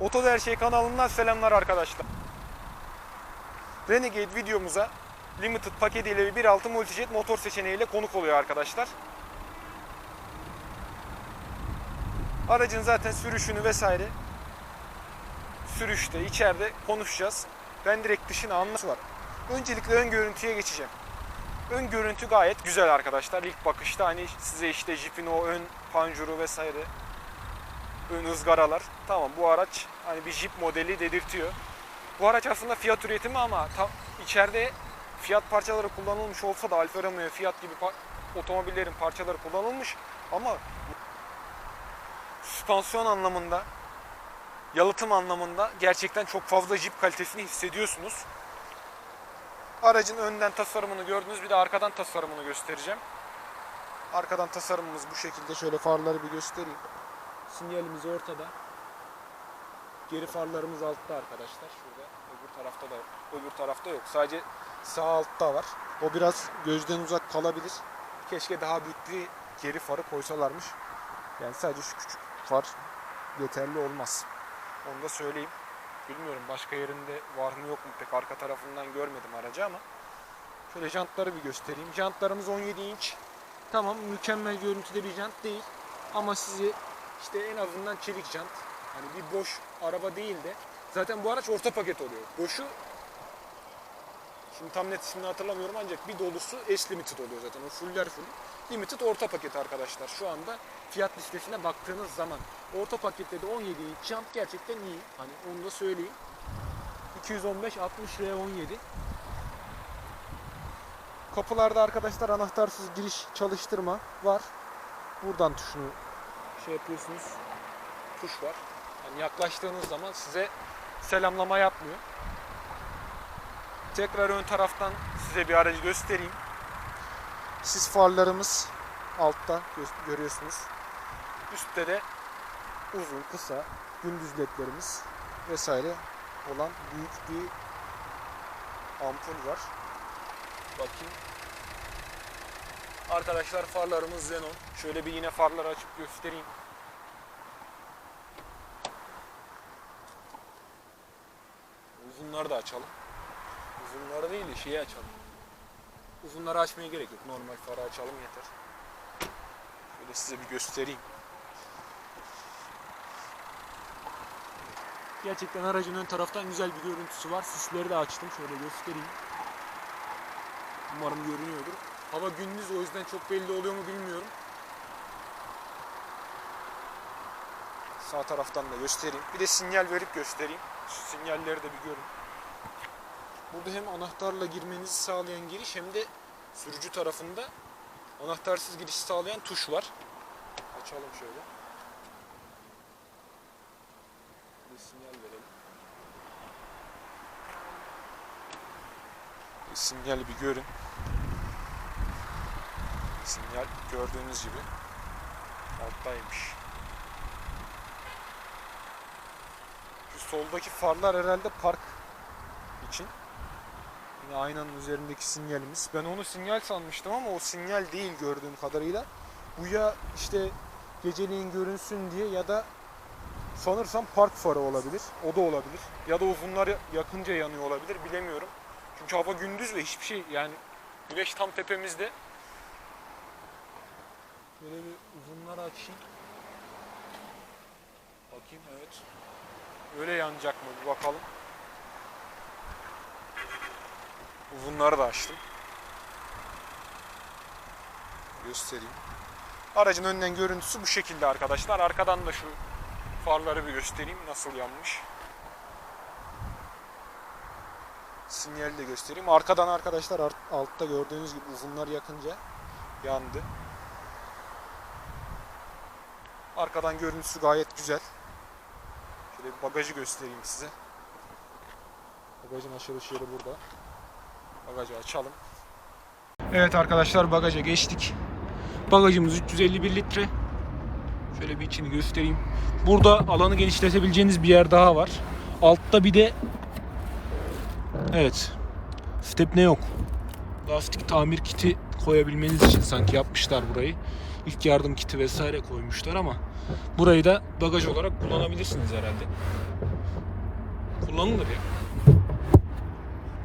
Oto Her Şey kanalından selamlar arkadaşlar. Renegade videomuza Limited paketiyle bir 1.6 Multijet motor seçeneğiyle konuk oluyor arkadaşlar. Aracın zaten sürüşünü vesaire sürüşte, içeride konuşacağız. Ben direkt dışına anlatı var. Öncelikle ön görüntüye geçeceğim. Ön görüntü gayet güzel arkadaşlar. İlk bakışta hani size işte Jeep'in o ön panjuru vesaire ön ızgaralar. Tamam bu araç hani bir Jeep modeli dedirtiyor. Bu araç aslında Fiat üretimi ama tam içeride Fiat parçaları kullanılmış olsa da Alfa Romeo, Fiat gibi pa- otomobillerin parçaları kullanılmış ama süspansiyon anlamında yalıtım anlamında gerçekten çok fazla Jeep kalitesini hissediyorsunuz. Aracın önden tasarımını gördünüz. Bir de arkadan tasarımını göstereceğim. Arkadan tasarımımız bu şekilde. Şöyle farları bir göstereyim. Sinyalimiz ortada. Geri farlarımız altta arkadaşlar. Şurada öbür tarafta da öbür tarafta yok. Sadece sağ altta var. O biraz gözden uzak kalabilir. Keşke daha büyük bir geri farı koysalarmış. Yani sadece şu küçük far yeterli olmaz. Onu da söyleyeyim. Bilmiyorum başka yerinde var mı yok mu pek arka tarafından görmedim aracı ama şöyle jantları bir göstereyim. Jantlarımız 17 inç. Tamam mükemmel görüntüde bir jant değil ama sizi işte en azından çelik jant. Hani bir boş araba değil de zaten bu araç orta paket oluyor. Boşu Şimdi tam net ismini hatırlamıyorum ancak bir dolusu S Limited oluyor zaten. O fuller full. Limited orta paket arkadaşlar. Şu anda fiyat listesine baktığınız zaman orta pakette de 17 inç jant gerçekten iyi. Hani onu da söyleyeyim. 215 60 R17. Kapılarda arkadaşlar anahtarsız giriş çalıştırma var. Buradan tuşunu şey yapıyorsunuz. Tuş var. Yani yaklaştığınız zaman size selamlama yapmıyor. Tekrar ön taraftan size bir aracı göstereyim. Sis farlarımız altta gö- görüyorsunuz. Üstte de uzun, kısa gündüz ledlerimiz vesaire olan büyük bir ampul var. Bakayım. Arkadaşlar farlarımız Xenon. Şöyle bir yine farları açıp göstereyim. Uzunları da açalım. Uzunları değil de şeyi açalım. Uzunları açmaya gerek yok. Normal farı açalım yeter. Şöyle size bir göstereyim. Gerçekten aracın ön taraftan güzel bir görüntüsü var. Sisleri de açtım. Şöyle göstereyim. Umarım görünüyordur. Hava gündüz o yüzden çok belli oluyor mu bilmiyorum. Sağ taraftan da göstereyim. Bir de sinyal verip göstereyim. Sinyalleri de bir görün. Burada hem anahtarla girmenizi sağlayan giriş hem de sürücü tarafında anahtarsız giriş sağlayan tuş var. Açalım şöyle. Bir sinyal verelim. Bir sinyali bir görün. Sinyal gördüğünüz gibi alttaymış. Şu soldaki farlar herhalde park için. Yine aynanın üzerindeki sinyalimiz. Ben onu sinyal sanmıştım ama o sinyal değil gördüğüm kadarıyla. Bu ya işte geceliğin görünsün diye ya da sanırsam park farı olabilir. O da olabilir. Ya da uzunlar yakınca yanıyor olabilir bilemiyorum. Çünkü hava gündüz ve hiçbir şey yani güneş tam tepemizde. Böyle bir uzunları açayım. Bakayım evet. Öyle yanacak mı bir bakalım. Uzunları da açtım. Göstereyim. Aracın önden görüntüsü bu şekilde arkadaşlar. Arkadan da şu farları bir göstereyim nasıl yanmış. Sinyali de göstereyim. Arkadan arkadaşlar altta gördüğünüz gibi uzunlar yakınca yandı. Arkadan görüntüsü gayet güzel. Şöyle bagajı göstereyim size. Bagajın açılış yeri burada. Bagajı açalım. Evet arkadaşlar bagaja geçtik. Bagajımız 351 litre. Şöyle bir içini göstereyim. Burada alanı genişletebileceğiniz bir yer daha var. Altta bir de Evet. Step ne yok. Lastik tamir kiti koyabilmeniz için sanki yapmışlar burayı. İlk yardım kiti vesaire koymuşlar ama burayı da bagaj olarak kullanabilirsiniz herhalde. Kullanılır ya.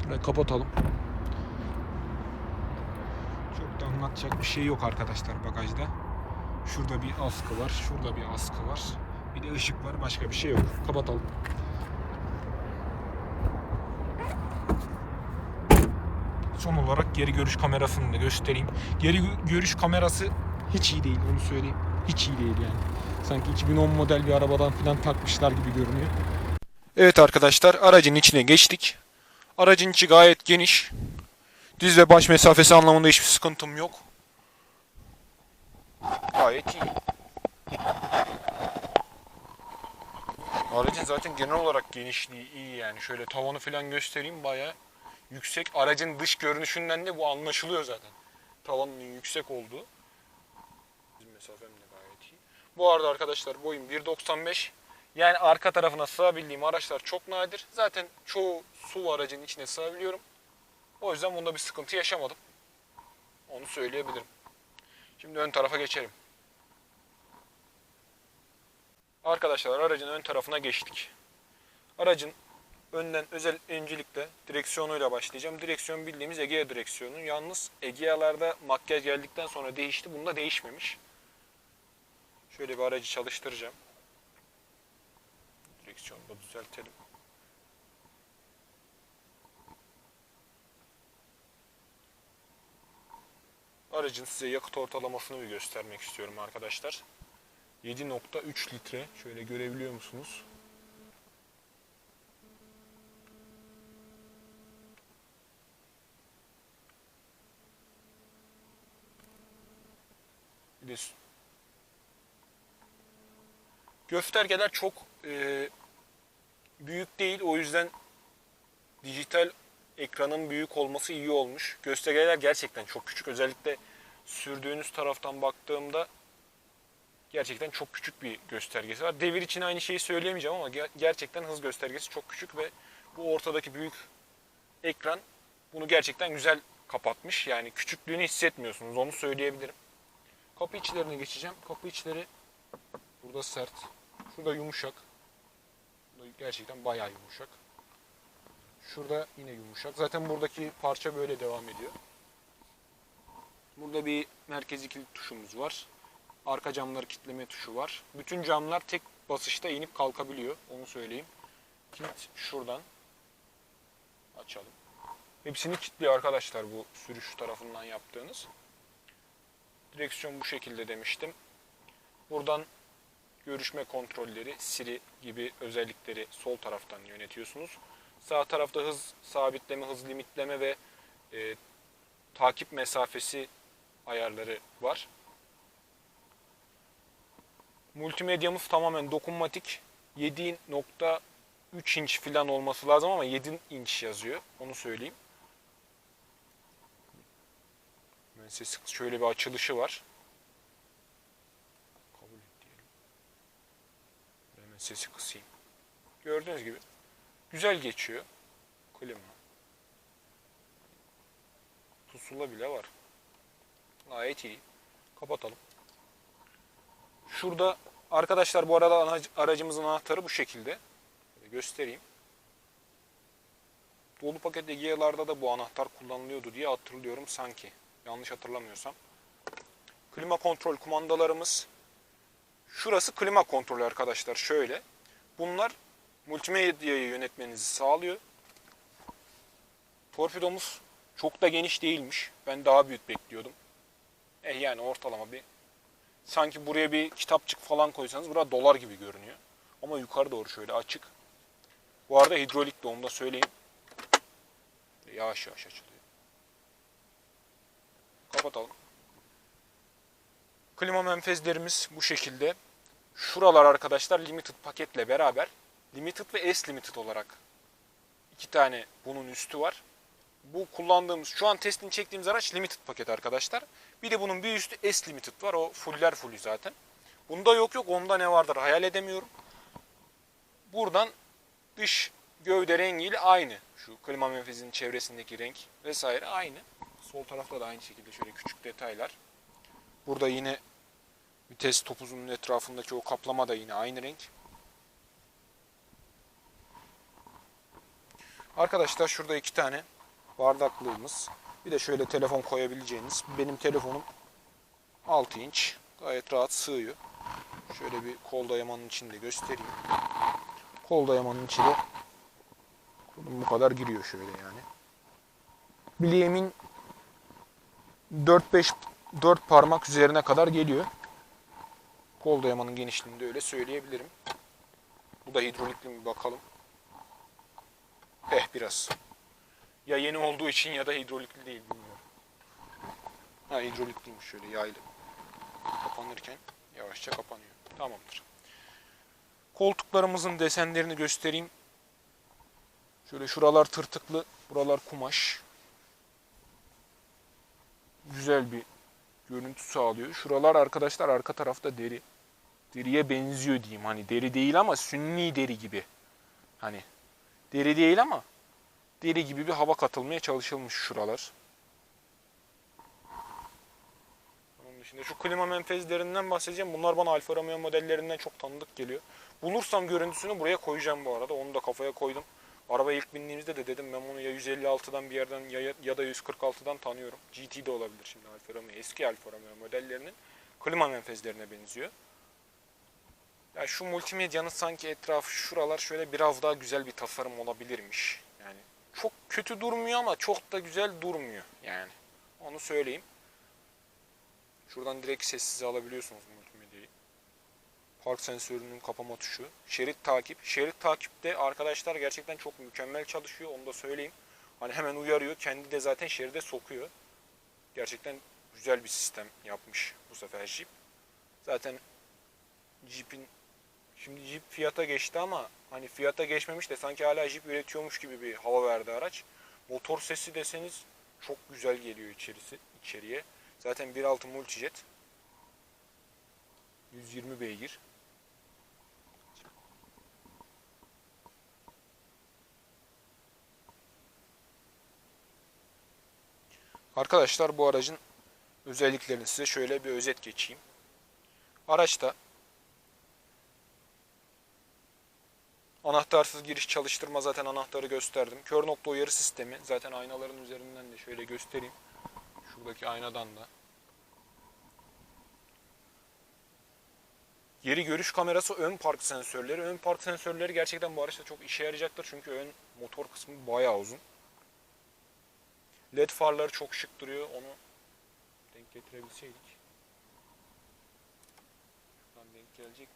Burayı kapatalım. Çok da anlatacak bir şey yok arkadaşlar bagajda. Şurada bir askı var, şurada bir askı var. Bir de ışık var, başka bir şey yok. Kapatalım. Son olarak geri görüş kamerasını da göstereyim. Geri gö- görüş kamerası hiç iyi değil onu söyleyeyim. Hiç iyi değil yani. Sanki 2010 model bir arabadan falan takmışlar gibi görünüyor. Evet arkadaşlar aracın içine geçtik. Aracın içi gayet geniş. Diz ve baş mesafesi anlamında hiçbir sıkıntım yok. Gayet iyi. Aracın zaten genel olarak genişliği iyi yani. Şöyle tavanı falan göstereyim baya yüksek. Aracın dış görünüşünden de bu anlaşılıyor zaten. Tavanının yüksek olduğu. Mesafem de gayet iyi. Bu arada arkadaşlar boyum 1.95. Yani arka tarafına sığabildiğim araçlar çok nadir. Zaten çoğu SUV aracın içine sığabiliyorum. O yüzden bunda bir sıkıntı yaşamadım. Onu söyleyebilirim. Şimdi ön tarafa geçelim. Arkadaşlar aracın ön tarafına geçtik. Aracın önden özel öncelikle direksiyonuyla başlayacağım. Direksiyon bildiğimiz Egea direksiyonu. Yalnız Egea'larda makyaj geldikten sonra değişti. Bunda değişmemiş. Şöyle bir aracı çalıştıracağım. Direksiyonu da düzeltelim. Aracın size yakıt ortalamasını bir göstermek istiyorum arkadaşlar. 7.3 litre. Şöyle görebiliyor musunuz? Bir de Göstergeler çok e, büyük değil. O yüzden dijital ekranın büyük olması iyi olmuş. Göstergeler gerçekten çok küçük. Özellikle sürdüğünüz taraftan baktığımda gerçekten çok küçük bir göstergesi var. Devir için aynı şeyi söyleyemeyeceğim ama ger- gerçekten hız göstergesi çok küçük ve bu ortadaki büyük ekran bunu gerçekten güzel kapatmış. Yani küçüklüğünü hissetmiyorsunuz onu söyleyebilirim. Kapı içlerine geçeceğim. Kapı içleri burada sert. Şurada yumuşak. Gerçekten bayağı yumuşak. Şurada yine yumuşak. Zaten buradaki parça böyle devam ediyor. Burada bir merkezi kilit tuşumuz var. Arka camları kilitleme tuşu var. Bütün camlar tek basışta inip kalkabiliyor. Onu söyleyeyim. Kilit şuradan. Açalım. Hepsini kilitliyor arkadaşlar bu sürüş tarafından yaptığınız. Direksiyon bu şekilde demiştim. Buradan görüşme kontrolleri, Siri gibi özellikleri sol taraftan yönetiyorsunuz. Sağ tarafta hız sabitleme, hız limitleme ve e, takip mesafesi ayarları var. Multimedyamız tamamen dokunmatik. 7.3 inç falan olması lazım ama 7 inç yazıyor. Onu söyleyeyim. Hemen sesi şöyle bir açılışı var. Sesi kısayım. Gördüğünüz gibi güzel geçiyor. Klima. Pusula bile var. Gayet iyi. Kapatalım. Şurada arkadaşlar bu arada aracımızın anahtarı bu şekilde. Göstereyim. Dolu paket Egea'larda da bu anahtar kullanılıyordu diye hatırlıyorum sanki. Yanlış hatırlamıyorsam. Klima kontrol kumandalarımız. Şurası klima kontrolü arkadaşlar. Şöyle. Bunlar multimedyayı yönetmenizi sağlıyor. Torpidomuz çok da geniş değilmiş. Ben daha büyük bekliyordum. Eh yani ortalama bir sanki buraya bir kitapçık falan koysanız burada dolar gibi görünüyor. Ama yukarı doğru şöyle açık. Bu arada hidrolik de onu da söyleyeyim. Yavaş yavaş açılıyor. Kapatalım. Klima menfezlerimiz bu şekilde. Şuralar arkadaşlar limited paketle beraber limited ve S limited olarak iki tane bunun üstü var. Bu kullandığımız şu an testini çektiğimiz araç limited paket arkadaşlar. Bir de bunun bir üstü S limited var. O fuller fully zaten. Bunda yok yok onda ne vardır hayal edemiyorum. Buradan dış gövde rengiyle aynı. Şu klima menfezinin çevresindeki renk vesaire aynı. Sol tarafta da aynı şekilde şöyle küçük detaylar. Burada yine Vites topuzunun etrafındaki o kaplama da yine aynı renk. Arkadaşlar şurada iki tane bardaklığımız. Bir de şöyle telefon koyabileceğiniz. Benim telefonum 6 inç. Gayet rahat sığıyor. Şöyle bir kol dayamanın içinde göstereyim. Kol dayamanın içi de bu kadar giriyor şöyle yani. Bileğimin 4-5 4 parmak üzerine kadar geliyor. Kol dayamanın genişliğinde öyle söyleyebilirim. Bu da hidrolikli mi bakalım. Eh biraz. Ya yeni olduğu için ya da hidrolikli değil bilmiyorum. Ha hidrolikliymiş şöyle yaylı. Kapanırken yavaşça kapanıyor. Tamamdır. Koltuklarımızın desenlerini göstereyim. Şöyle şuralar tırtıklı, buralar kumaş. Güzel bir görüntü sağlıyor. Şuralar arkadaşlar arka tarafta deri. Deriye benziyor diyeyim. Hani deri değil ama sünni deri gibi. Hani deri değil ama deri gibi bir hava katılmaya çalışılmış şuralar. Onun dışında şu klima menfezlerinden bahsedeceğim. Bunlar bana Alfa Romeo modellerinden çok tanıdık geliyor. Bulursam görüntüsünü buraya koyacağım bu arada. Onu da kafaya koydum. Arabaya ilk bindiğimizde de dedim ben bunu ya 156'dan bir yerden ya, ya da 146'dan tanıyorum. GT de olabilir şimdi Alfa Romeo. Eski Alfa Romeo modellerinin klima menfezlerine benziyor. Ya şu multimedyanın sanki etrafı şuralar şöyle biraz daha güzel bir tasarım olabilirmiş. Yani çok kötü durmuyor ama çok da güzel durmuyor yani. Onu söyleyeyim. Şuradan direkt sessize alabiliyorsunuz. Park sensörünün kapama tuşu. Şerit takip. Şerit takipte arkadaşlar gerçekten çok mükemmel çalışıyor. Onu da söyleyeyim. Hani hemen uyarıyor. Kendi de zaten şeride sokuyor. Gerçekten güzel bir sistem yapmış bu sefer Jeep. Zaten Jeep'in şimdi Jeep fiyata geçti ama hani fiyata geçmemiş de sanki hala Jeep üretiyormuş gibi bir hava verdi araç. Motor sesi deseniz çok güzel geliyor içerisi içeriye. Zaten 1.6 Multijet. 120 beygir. Arkadaşlar bu aracın özelliklerini size şöyle bir özet geçeyim. Araçta anahtarsız giriş çalıştırma zaten anahtarı gösterdim. Kör nokta uyarı sistemi zaten aynaların üzerinden de şöyle göstereyim. Şuradaki aynadan da. Geri görüş kamerası, ön park sensörleri. Ön park sensörleri gerçekten bu araçta çok işe yarayacaktır. Çünkü ön motor kısmı bayağı uzun. LED farları çok şık duruyor. Onu denk getirebilseydik. Şuradan denk gelecek mi?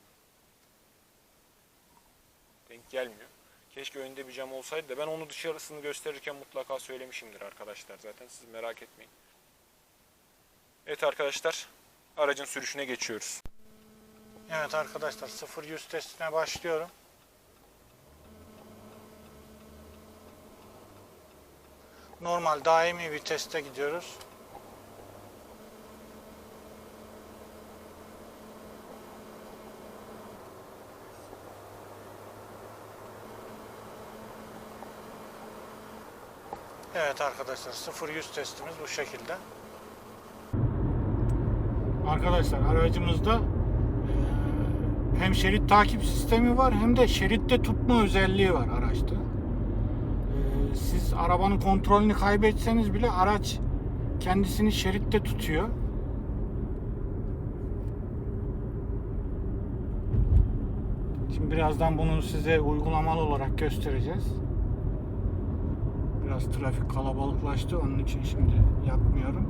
Denk gelmiyor. Keşke önde bir cam olsaydı da ben onu dışarısını gösterirken mutlaka söylemişimdir arkadaşlar. Zaten siz merak etmeyin. Evet arkadaşlar, aracın sürüşüne geçiyoruz. Evet arkadaşlar 0-100 testine başlıyorum. Normal daimi viteste gidiyoruz. Evet arkadaşlar 0-100 testimiz bu şekilde. Arkadaşlar aracımızda hem şerit takip sistemi var hem de şeritte tutma özelliği var araçta. Siz arabanın kontrolünü kaybetseniz bile araç kendisini şeritte tutuyor. Şimdi birazdan bunu size uygulamalı olarak göstereceğiz. Biraz trafik kalabalıklaştı onun için şimdi yapmıyorum.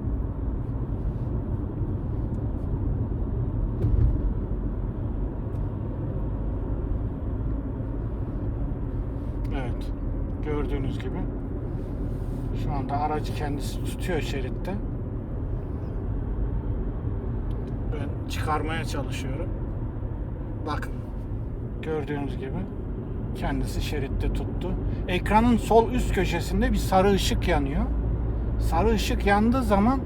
Evet. Gördüğünüz gibi şu anda aracı kendisi tutuyor şeritte. Ben çıkarmaya çalışıyorum. Bakın. Gördüğünüz gibi kendisi şeritte tuttu. Ekranın sol üst köşesinde bir sarı ışık yanıyor. Sarı ışık yandığı zaman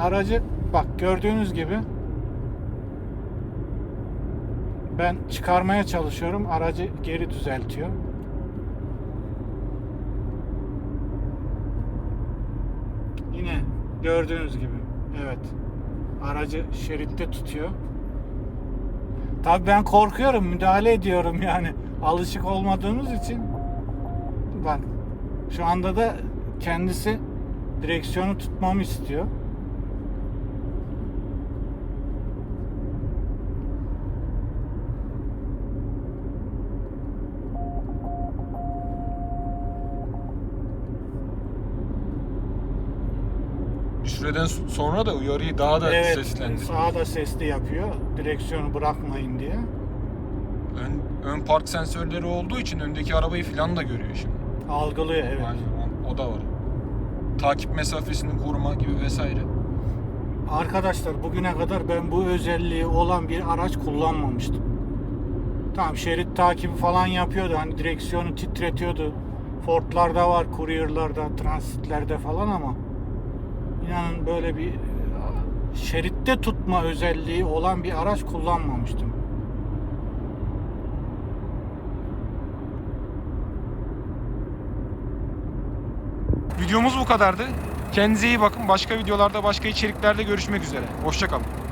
aracı bak gördüğünüz gibi ben çıkarmaya çalışıyorum. Aracı geri düzeltiyor. Yine gördüğünüz gibi. Evet. Aracı şeritte tutuyor. Tabii ben korkuyorum, müdahale ediyorum yani. Alışık olmadığımız için. Bak şu anda da kendisi direksiyonu tutmamı istiyor. Bir süreden sonra da uyarıyı daha da evet, seslendiriyor. sağa da sesli yapıyor. Direksiyonu bırakmayın diye. Ön, ön park sensörleri olduğu için öndeki arabayı falan da görüyor şimdi. Algılıyor evet. Aynen, o- o da var. Takip mesafesini koruma gibi vesaire. Arkadaşlar bugüne kadar ben bu özelliği olan bir araç kullanmamıştım. Tamam şerit takibi falan yapıyordu. Hani direksiyonu titretiyordu. Ford'larda var, Courier'larda, Transit'lerde falan ama inanın böyle bir e, şeritte tutma özelliği olan bir araç kullanmamıştım. Videomuz bu kadardı. Kendinize iyi bakın. Başka videolarda, başka içeriklerde görüşmek üzere. Hoşçakalın.